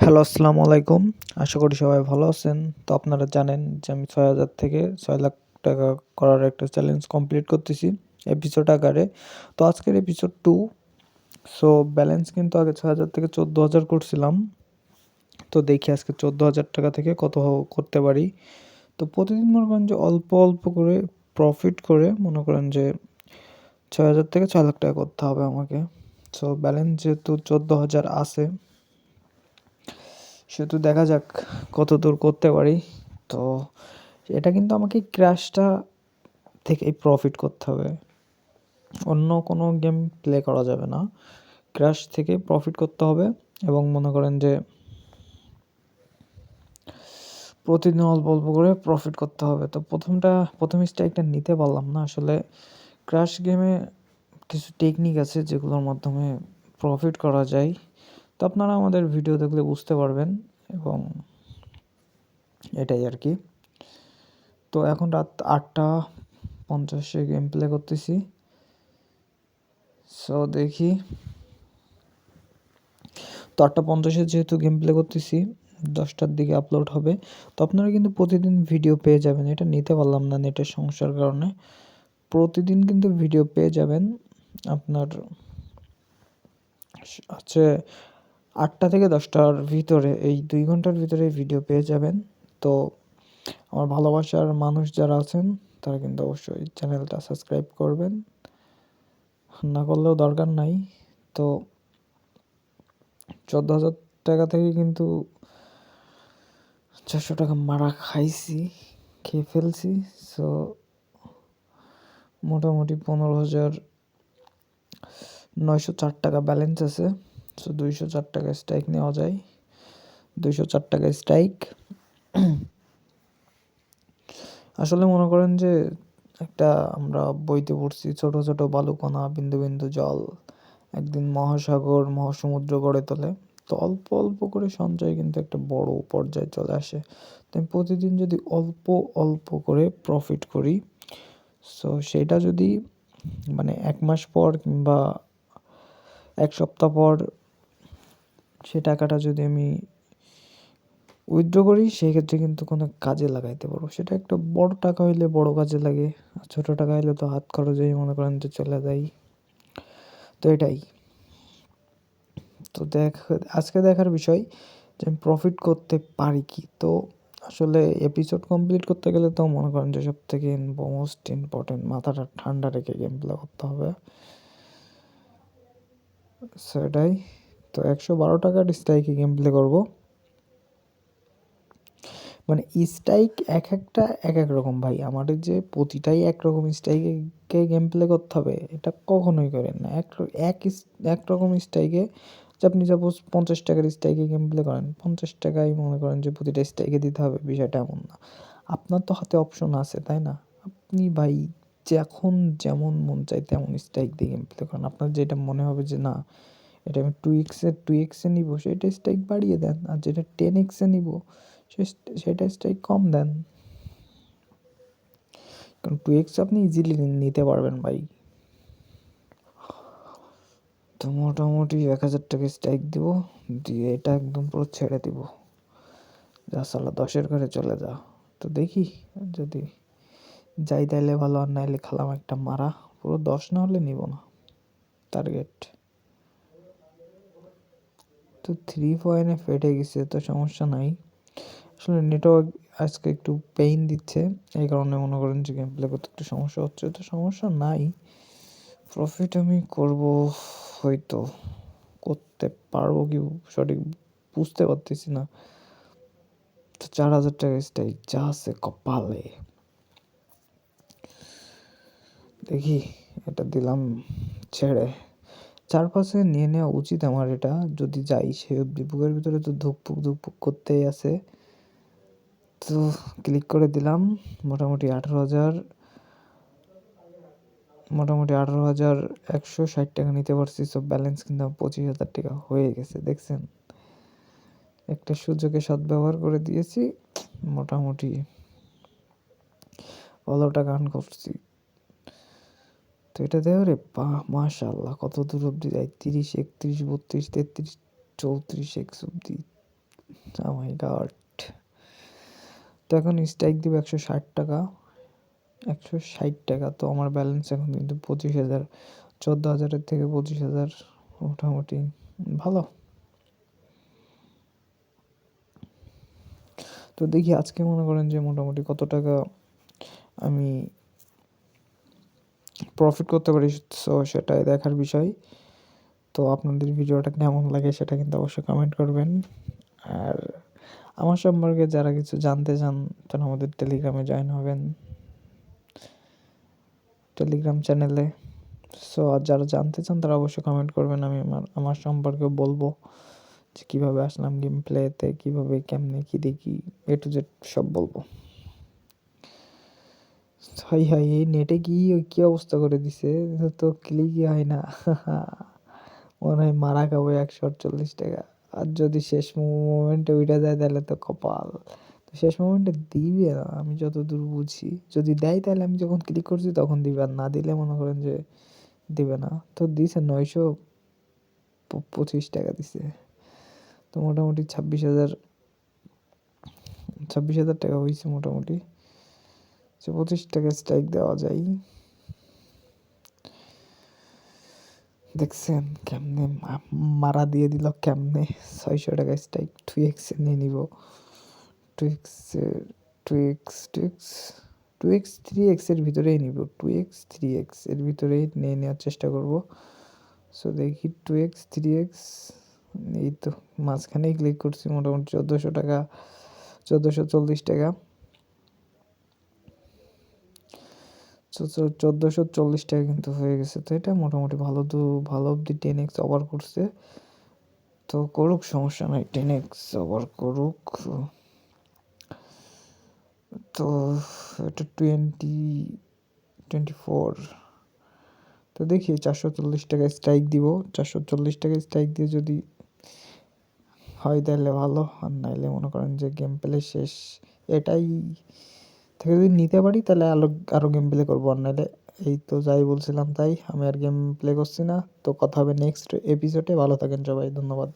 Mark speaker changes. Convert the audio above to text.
Speaker 1: Hello, আসসালামু আলাইকুম। আশা করি সবাই ভালো আছেন। তো আপনারা জানেন যে আমি ছয় হাজার থেকে ছয় লাখ টাকা করার একটা চ্যালেঞ্জ কমপ্লিট করতেছি এপিসোড আকারে। তো আজকের এপিসোড টু সো ব্যালেন্স কিন্তু আগে ছয় হাজার থেকে চোদ্দ হাজার করছিলাম। তো দেখি আজকে চোদ্দ হাজার টাকা থেকে কত করতে পারি। তো প্রতিদিন মনে করেন যে অল্প অল্প করে প্রফিট করে মনে করেন যে ছয় হাজার থেকে ছয় লাখ টাকা করতে হবে আমাকে। সো ব্যালেন্স যেহেতু চোদ্দ হাজার আছে সেহেতু দেখা যাক কত দূর করতে পারি। তো এটা কিন্তু আমাকে ক্র্যাশটা থেকেই প্রফিট করতে হবে। অন্য কোনো গেম প্লে করা যাবে না। ক্র্যাশ থেকে প্রফিট করতে হবে এবং মনে করেন যে প্রতিদিন অল্প অল্প করে প্রফিট করতে হবে। তো প্রথমটা, প্রথম স্ট্রাইকটা নিতে পারলাম না। আসলে ক্র্যাশ গেমে কিছু টেকনিক আছে যেগুলোর মাধ্যমে প্রফিট করা যায়। তো আপনারা আমাদের ভিডিও দেখলে বুঝতে পারবেন এবং এটাই আর কি। তো এখন রাত আটটা পঞ্চাশে গেম প্লে করতেছি। সো দেখি। তো আটটা পঞ্চাশে যেহেতু গেম প্লে করতেছি, দশটার দিকে আপলোড হবে। তো আপনারা কিন্তু প্রতিদিন ভিডিও পেয়ে যাবেন। এটা নিতে পারলাম না নেটের সমস্যার কারণে। প্রতিদিন কিন্তু ভিডিও পেয়ে যাবেন। আপনার হচ্ছে আটটা থেকে দশটার ভিতরে, এই দুই ঘণ্টার ভিতরে ভিডিও পেয়ে যাবেন। তো আমার ভালোবাসার মানুষ যারা আছেন, তারা কিন্তু অবশ্যই চ্যানেলটা সাবস্ক্রাইব করবেন। না করলেও দরকার নাই। তো চোদ্দ হাজার টাকা থেকে কিন্তু চারশো টাকা মারা খাইছি, খেয়ে ফেলছি। সো মোটামুটি পনেরো হাজার নয়শো চার টাকা ব্যালেন্স আছে। সো দুইশো চার টাকা স্ট্রাইক নেওয়া যায়। দুইশো চার টাকা স্ট্রাইক আসলে মনে করেন যে, একটা আমরা বইতে পড়ছি, ছোট ছোট বালুকণা, বিন্দু বিন্দু জল, একদিন মহাসাগর, মহাসমুদ্র গড়ে তোলে। তো অল্প অল্প করে সঞ্চয় কিন্তু একটা বড় পর্যায়ে চলে আসে। তো আমি প্রতিদিন যদি অল্প অল্প করে প্রফিট করি সো সেটা যদি মানে এক মাস পর কিংবা এক সপ্তাহ পর সে টাকাটা যদি আমি উইথড্র করি, সেক্ষেত্রে কিন্তু কোনো কাজে লাগাইতে পারব। সেটা একটা বড় টাকা হইলে বড় কাজে লাগে, আর ছোটো টাকা হইলে তো হাত খরচেই মনে করেন যে চলে যায়। তো এটাই। তো দেখ, আজকে দেখার বিষয় যে আমি প্রফিট করতে পারি কি। তো আসলে এপিসোড কমপ্লিট করতে গেলে তো মনে করেন যে সব থেকে মোস্ট ইম্পর্টেন্ট মাথাটা ঠান্ডা রেখে গেম প্লে করতে হবে। সেটাই। তো একশো বারো টাকার স্ট্রাইকে গেম প্লে করব। মানে স্ট্রাইক এক একটা এক এক রকম ভাই। আমাদের যে প্রতিটাই একরকম স্ট্রাইকে গেম প্লে করতে হবে, এটা কখনোই করেন না। এক এক রকম স্ট্রাইকে যে আপনি সাপোজ পঞ্চাশ টাকার স্ট্রাইকে গেম প্লে করেন, পঞ্চাশ টাকাই মনে করেন যে প্রতিটা স্ট্রাইকে দিতে হবে, বিষয়টা এমন না। আপনার তো হাতে অপশন আছে, তাই না? আপনি ভাই যখন যেমন মন চাই তেমন স্ট্রাইক দিয়ে গেম প্লে করেন। আপনার যেটা মনে হবে যে না এটা আমি টু এক্সে টু এক্সে নিব, সেটা স্ট্রাইক বাড়িয়ে দেন। আর যেটা টেন এক্সে নিব সেটা স্ট্রাইক কম দেন। কারণ টু এক্স আপনি ইজিলি নিতে পারবেন ভাই। তো মোটামুটি এক হাজার টাকা স্ট্রাইক দিব, দিয়ে এটা একদম পুরো ছেড়ে দিব। যা সালা দশের ঘরে চলে যা। তো দেখি, যদি যাই তাইলে ভালো, আর নাইলে খালাম একটা মারা। পুরো দশ না হলে নিব না। টার্গেট তো থ্রি পয়েন্টে ফেটে গেছে, তো সমস্যা নাই। আসলে নেটওয়ার্ক আজকে একটু পেইন দিচ্ছে, এই কারণে মনে করেন যে গেম প্লে করতে একটু সমস্যা হচ্ছে। তো সমস্যা নাই প্রফিট আমি করব, হয়তো করতে পারব কি সঠিক বুঝতে পারতেছি না। তো চার হাজার টাকা স্টাই যা আছে কপালে। দেখি, এটা দিলাম ছেড়ে। চারপাশে নিয়ে নেওয়া উচিত আমার এটা, যদি যাই, সে বুকের ভিতরে তো ধুকপুক ধুকপুক করতেই আছে। তো ক্লিক করে দিলাম, মোটামুটি আঠারো হাজার, মোটামুটি আঠারো হাজার একশো ষাট টাকা নিতে পারছি সব ব্যালেন্স কিন্তু পঁচিশ হাজার টাকা হয়ে গেছে, দেখছেন? একটা সুযোগে সদ্ব্যবহার করে দিয়েছি, মোটামুটি ভালো টাকা আর্ন করছি। তো এটা দেখো রে বা মাশাল্লাহ কত দূর অব্দি যায়? তিরিশ, একত্রিশ, বত্রিশ, তেত্রিশ, চৌত্রিশ, একশো অব্দি। ও মাই গড তো এখন স্ট্রাইক দিব একশো ষাট টাকা। একশো ষাট টাকা, তো আমার ব্যালেন্স এখন কিন্তু পঁচিশ হাজার, চোদ্দ হাজারের থেকে পঁচিশ হাজার মোটামুটি ভালো। তো দেখি আজকে মনে করেন যে মোটামুটি কত টাকা আমি প্রফিট করতে পারি সো সেটাই দেখার বিষয়। তো আপনাদের ভিডিওটা কেমন লাগে সেটা কিন্তু অবশ্যই কমেন্ট করবেন। আর আমার সম্পর্কে যারা কিছু জানতে চান, তারা আমাদের টেলিগ্রামে জয়েন হবেন। টেলিগ্রাম চ্যানেলে সো আর যারা জানতে চান, তারা অবশ্যই কমেন্ট করবেন। আমি আমার আমার সম্পর্কে বলব যে কীভাবে আসলাম গেম প্লেতে কীভাবে, কেমনে, কী দেখি এ টু জেড সব বলব। হাই হাই, এই নেটে কি, কী অবস্থা করে দিছে? তো ক্লিকই হয় না। মনে হয় মারা খাব একশো আটচল্লিশ টাকা। আর যদি শেষ মোমেন্টে উইটা যায় তাহলে তো কপাল। তো শেষ মোমেন্টে দিবে না, আমি যতদূর বুঝি। যদি দেয়, তাহলে আমি যখন ক্লিক করছি, তখন দিবে। আর না দিলে মনে করেন যে দিবে না। তো দিছে নয়শো পঁচিশ টাকা দিছে। তো মোটামুটি ছাব্বিশ হাজার ছাব্বিশ হাজার টাকা হয়েছে মোটামুটি। যে পঁচিশ টাকা স্ট্রাইক দেওয়া যায়। দেখছেন কেমনে মারা দিয়ে দিল কেমনে? ছয়শো টাকা স্ট্রাইক টু এক্সে নিয়ে নিব। টু এক্সের two X two X two X two X three নিব। টু এক্স থ্রি এক্সের ভিতরেই নিয়ে নেওয়ার চেষ্টা করব। সো দেখি টু এক্স থ্রি এক্স এই তো মাঝখানেই ক্লিক করছি মোটামুটি চোদ্দোশো টাকা, চোদ্দোশো চল্লিশ টাকা। চোদ্দোশো চল্লিশ টাকা কিন্তু হয়ে গেছে। তো এটা মোটামুটি ভালো তো ভালো অবধি টেন এক্স ওভার করছে। তো করুক, সমস্যা নাই টেন এক্স ওভার করুক। তো এটা টোয়েন্টি টোয়েন্টি ফোর তো দেখি, চারশো চল্লিশ টাকা স্ট্রাইক দিব। চারশো চল্লিশ টাকা স্ট্রাইক দিয়ে যদি হয় তাহলে ভালো। আর নাইলে মনে করেন যে গেম প্লে শেষ। এটাই থেকে যদি নিতে পারি, তাহলে আরও আরও গেম প্লে করব। আর নাহলে এই তো যাই বলছিলাম, তাই আমি আর গেম প্লে করছি না। তো কথা হবে নেক্সট এপিসোডে ভালো থাকেন সবাই, ধন্যবাদ।